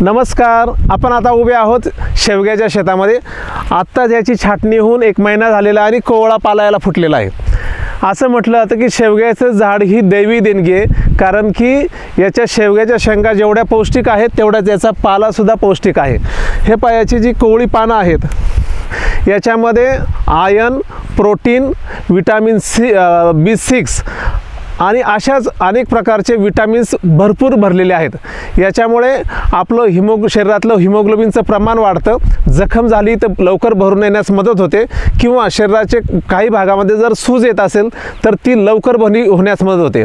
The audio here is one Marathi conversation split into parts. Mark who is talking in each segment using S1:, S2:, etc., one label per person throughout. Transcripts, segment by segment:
S1: नमस्कार आपण आता उभे आहोत शेवग्याच्या शेतामध्ये. आत्ताच याची छाटणी होऊन एक महिना झालेला आणि कोवळा पालायला फुटलेला आहे. असं म्हटलं जातं की शेवग्याचं झाड ही दैवी देणगी आहे कारण की याच्या शेवग्याच्या शेंगा जेवढ्या पौष्टिक आहेत तेवढ्याच याचा पालासुद्धा पौष्टिक आहे. हे पायाची जी कोवळी पानं आहेत याच्यामध्ये ion protein vitamin C B six आणि अशाच अनेक प्रकारचे विटॅमिन्स भरपूर भरलेले आहेत. याच्यामुळे आपलं हिमोग शरीरातलं हिमोग्लोबिनचं प्रमाण वाढतं. जखम झाली तर लवकर भरून येण्यास मदत होते. किंवा शरीराचे काही भागामध्ये जर सूज येत असेल तर ती लवकर भनी होण्यास मदत होते.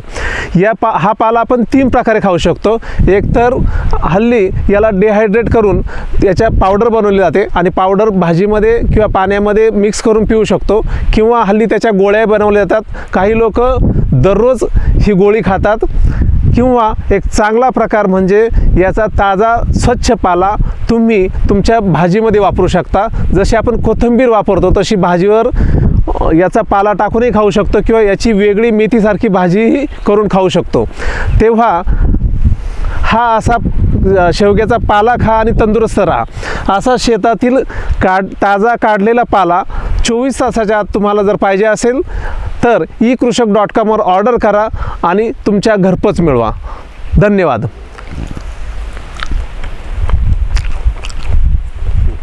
S1: या पा हा पाला आपण तीन प्रकारे खाऊ शकतो. एक तर हल्ली याला डिहायड्रेट करून याच्या पावडर बनवली जाते आणि पावडर भाजीमध्ये किंवा पाण्यामध्ये मिक्स करून पिऊ शकतो. किंवा हल्ली त्याच्या गोळ्या बनवल्या जातात. काही लोक दररोज ही गोळी खातात किंवा एक चांगला प्रकार म्हणजे याचा ताजा स्वच्छ पाला तुम्ही तुमच्या भाजीमध्ये वापरू शकता. जशी आपण कोथिंबीर वापरतो तशी भाजीवर याचा पाला टाकूनही खाऊ शकतो किंवा याची वेगळी मेथीसारखी भाजीही करून खाऊ शकतो. तेव्हा हा असा शेवग्याचा पाला खा आणि तंदुरुस्त राहा. असा शेतातील काढ ताजा काढलेला पाला चोवीस तासाच्या आत तुम्हाला जर पाहिजे असेल तर ई कृषक डॉट कॉमवर ऑर्डर करा आणि तुमच्या घरपोच मिळवा. धन्यवाद.